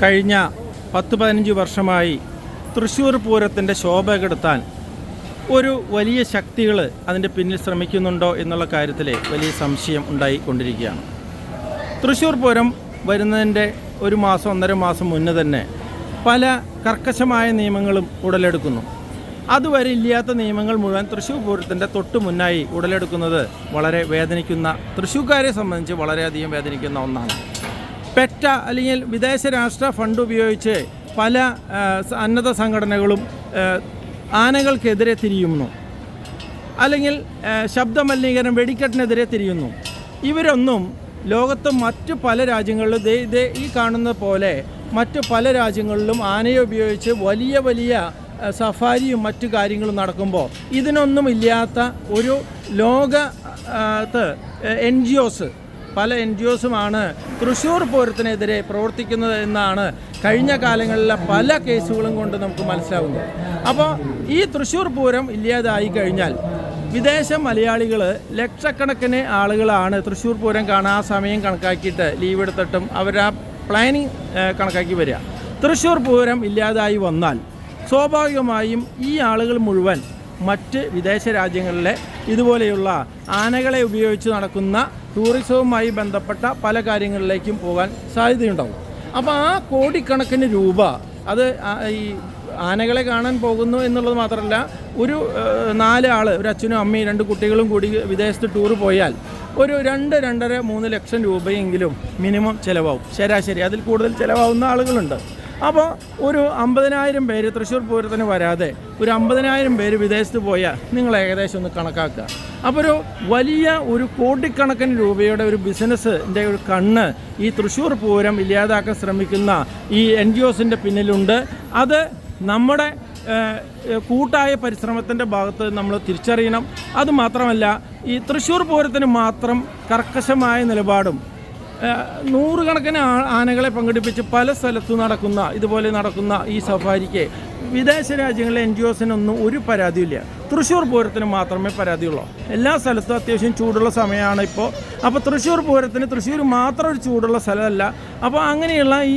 കഴിഞ്ഞ പത്ത് പതിനഞ്ച് വർഷമായി തൃശ്ശൂർ പൂരത്തിന്റെ ശോഭ കെടുത്താൻ ഒരു വലിയ ശക്തികൾ അതിന്റെ പിന്നിൽ ശ്രമിക്കുന്നുണ്ടോ എന്നുള്ള കാര്യത്തിൽ വലിയ സംശയം ഉണ്ടായിക്കൊണ്ടിരിക്കുകയാണ് തൃശ്ശൂർ പൂരം വരുന്നതിന്റെ ഒരു മാസം ഒന്നര മാസം മുന്നേ തന്നെ പല കർക്കശമായ നിയമങ്ങളും ഉടലെടുക്കുന്നു. അതുവരെ ഇല്ലാത്ത നിയമങ്ങൾ മുഴുവൻ തൃശ്ശൂർ പൂരത്തിന്റെ തൊട്ട് മുന്നായി ഉടലെടുക്കുന്നത് വളരെ വേദനിക്കുന്ന തൃശ്ശൂർക്കാരെ സംബന്ധിച്ച് വളരെയധികം വേദനിക്കുന്ന ഒന്നാണ്. പെറ്റ അല്ലെങ്കിൽ വിദേശ രാഷ്ട്ര ഫണ്ട് ഉപയോഗിച്ച് പല സന്നദ്ധ സംഘടനകളും ആനകൾക്കെതിരെ തിരിയുന്നു. അല്ലെങ്കിൽ ശബ്ദമലിനീകരണം വെടിക്കെട്ടിനെതിരെ തിരിയുന്നു. ഇവരൊന്നും ലോകത്ത് മറ്റ് പല രാജ്യങ്ങളിലും ഇതേ ഈ കാണുന്ന പോലെ മറ്റ് പല രാജ്യങ്ങളിലും ആനയെ ഉപയോഗിച്ച് വലിയ വലിയ സഫാരിയും മറ്റു കാര്യങ്ങളും നടക്കുമ്പോൾ ഇതിനൊന്നും ഇല്ലാത്ത ഒരു ലോക എൻ ജി ഒസ് പല എൻ ജി ഒസുമാണ് തൃശ്ശൂർ പൂരത്തിനെതിരെ പ്രവർത്തിക്കുന്നത് എന്നാണ് കഴിഞ്ഞ കാലങ്ങളിലെ പല കേസുകളും കൊണ്ട് നമുക്ക് മനസ്സിലാവുന്നത്. അപ്പോൾ ഈ തൃശ്ശൂർ പൂരം ഇല്ലാതായി കഴിഞ്ഞാൽ വിദേശ മലയാളികൾ ലക്ഷക്കണക്കിന് ആളുകളാണ് തൃശ്ശൂർ പൂരം കാണാൻ സമയം കണക്കാക്കിയിട്ട് ലീവ് എടുത്തിട്ടും അവർ ആ പ്ലാനിങ് കണക്കാക്കി വരിക. തൃശ്ശൂർ പൂരം ഇല്ലാതായി വന്നാൽ സ്വാഭാവികമായും ഈ ആളുകൾ മുഴുവൻ മറ്റ് വിദേശ രാജ്യങ്ങളിലെ ഇതുപോലെയുള്ള ആനകളെ ഉപയോഗിച്ച് നടക്കുന്ന ടൂറിസവുമായി ബന്ധപ്പെട്ട പല കാര്യങ്ങളിലേക്കും പോകാൻ സാധ്യതയുണ്ടാവും. അപ്പോൾ ആ കോടിക്കണക്കിന് രൂപ അത് ഈ ആനകളെ കാണാൻ പോകുന്നു എന്നുള്ളത് മാത്രമല്ല ഒരു നാല് ആൾ ഒരു അച്ഛനും അമ്മയും രണ്ട് കുട്ടികളും കൂടി വിദേശത്ത് ടൂർ പോയാൽ ഒരു രണ്ട് രണ്ടര മൂന്ന് ലക്ഷം രൂപയെങ്കിലും മിനിമം ചിലവാകും. ശരാശരി അതിൽ കൂടുതൽ ചിലവാകുന്ന ആളുകളുണ്ട്. അപ്പോൾ ഒരു അമ്പതിനായിരം പേര് തൃശ്ശൂർ പൂരത്തിന് വരാതെ ഒരു അമ്പതിനായിരം പേര് വിദേശത്ത് പോയാൽ നിങ്ങൾ ഏകദേശം ഒന്ന് കണക്കാക്കുക. അപ്പോൾ ഒരു വലിയ ഒരു കോടിക്കണക്കിന് രൂപയുടെ ഒരു ബിസിനസ്സിന്റെ ഒരു കണ്ണ് ഈ തൃശ്ശൂർ പൂരം ഇല്ലാതാക്കാൻ ശ്രമിക്കുന്ന ഈ എൻ ജി ഒസിന്റെ പിന്നിലുണ്ട്. അത് നമ്മുടെ കൂട്ടായ പരിശ്രമത്തിന്റെ ഭാഗത്ത് നമ്മൾ തിരിച്ചറിയണം. അതുമാത്രമല്ല ഈ തൃശ്ശൂർ പൂരത്തിന് മാത്രം കർക്കശമായ നിലപാടും നൂറുകണക്കിന് ആനകളെ പങ്കെടുപ്പിച്ച് പല സ്ഥലത്തും നടക്കുന്ന ഇതുപോലെ നടക്കുന്ന ഈ സഫാരിക്ക് വിദേശ രാജ്യങ്ങളിലെ എൻ ജി ഒസിനൊന്നും ഒരു പരാതിയില്ല. തൃശ്ശൂർ പൂരത്തിന് മാത്രമേ പരാതിയുള്ളൂ. എല്ലാ സ്ഥലത്തും അത്യാവശ്യം ചൂടുള്ള സമയമാണ് ഇപ്പോൾ. അപ്പോൾ തൃശ്ശൂർ പൂരത്തിന് തൃശ്ശൂർ മാത്രം ഒരു ചൂടുള്ള സ്ഥലമല്ല. അപ്പോൾ അങ്ങനെയുള്ള ഈ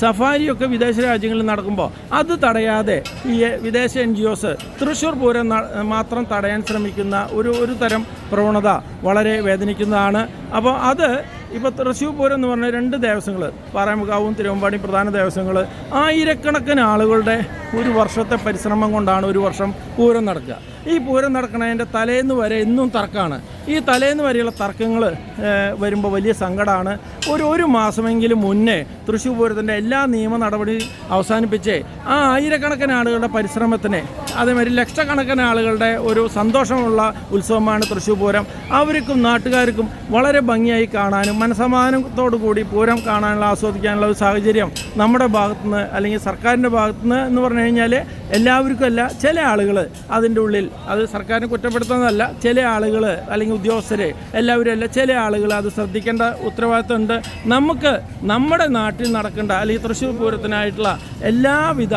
സഫാരിയൊക്കെ വിദേശ രാജ്യങ്ങളിൽ നടക്കുമ്പോൾ അത് തടയാതെ ഈ വിദേശ N G Os Thrissur Pooram മാത്രം തടയാൻ ശ്രമിക്കുന്ന ഒരു ഒരു തരം പ്രവണത വളരെ വേദനിക്കുന്നതാണ്. അപ്പോൾ അത് ഇപ്പോൾ തൃശ്ശൂർ പൂരം എന്ന് പറഞ്ഞാൽ രണ്ട് ദേവസ്വങ്ങൾ പാറമുഖാവും തിരുവമ്പാടി പ്രധാന ദേവസ്വങ്ങൾ ആയിരക്കണക്കിന് ആളുകളുടെ ഒരു വർഷത്തെ പരിശ്രമം കൊണ്ടാണ് ഒരു വർഷം പൂരം നടക്കുക. ഈ പൂരം നടക്കുന്നതിന്റെ തലേന്ന് വരെ എന്നും തർക്കമാണ്. ഈ തലേന്ന് വരെയുള്ള തർക്കങ്ങൾ വരുമ്പോൾ വലിയ സങ്കടമാണ് ഒരു ഒരു മാസമെങ്കിലും മുന്നേ തൃശ്ശൂർ പൂരത്തിന്റെ എല്ലാ നിയമ നടപടി അവസാനിപ്പിച്ച് ആ ആയിരക്കണക്കിന് ആളുകളുടെ പരിശ്രമത്തിന് അതേമാതിരി ലക്ഷക്കണക്കിന് ആളുകളുടെ ഒരു സന്തോഷമുള്ള ഉത്സവമാണ് തൃശ്ശൂർ പൂരം. അവർക്കും നാട്ടുകാർക്കും വളരെ ഭംഗിയായി കാണാനും മനസമാധാനത്തോടു കൂടി പൂരം കാണാനുള്ള ആസ്വദിക്കാനുള്ള ഒരു സാഹചര്യം നമ്മുടെ ഭാഗത്തുനിന്ന് അല്ലെങ്കിൽ സർക്കാരിന്റെ ഭാഗത്തുനിന്ന് എന്ന് പറഞ്ഞു കഴിഞ്ഞാൽ എല്ലാവർക്കും അല്ല ചില ആളുകൾ അതിന്റെ ഉള്ളിൽ അത് സർക്കാരിനെ കുറ്റപ്പെടുത്തുന്നതല്ല ചില ആളുകൾ അല്ലെങ്കിൽ ഉദ്യോഗസ്ഥരെ എല്ലാവരും അല്ല ചില ആളുകൾ അത് ശ്രദ്ധിക്കേണ്ട ഉത്തരവാദിത്തമുണ്ട്. നമുക്ക് നമ്മുടെ നാട്ടിൽ നടക്കേണ്ട അല്ലെങ്കിൽ തൃശ്ശൂർ പൂരത്തിനായിട്ടുള്ള എല്ലാവിധ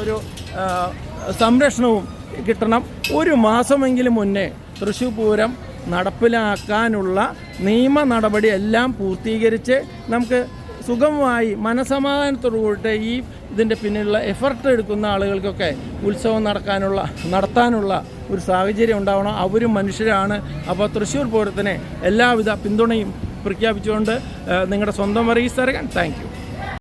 ഒരു സംരക്ഷണവും കിട്ടണം. ഒരു മാസമെങ്കിലും മുന്നേ തൃശ്ശൂർ പൂരം നടപ്പിലാക്കാനുള്ള നിയമ നടപടി എല്ലാം പൂർത്തീകരിച്ച് നമുക്ക് സുഗമമായി മനസമാധാനത്തോടു കൂടിയിട്ട് ഈ ഇതിന്റെ പിന്നിലുള്ള എഫർട്ട് എടുക്കുന്ന ആളുകൾക്കൊക്കെ ഉത്സവം നടക്കാനുള്ള നടത്താനുള്ള ഒരു സാഹചര്യം ഉണ്ടാവണം. അവരും മനുഷ്യരാണ്. അപ്പോൾ തൃശ്ശൂർ പൂരത്തിന് എല്ലാവിധ പിന്തുണയും പ്രഖ്യാപിച്ചുകൊണ്ട് നിങ്ങളുടെ സ്വന്തം തരകൻ താങ്ക് യു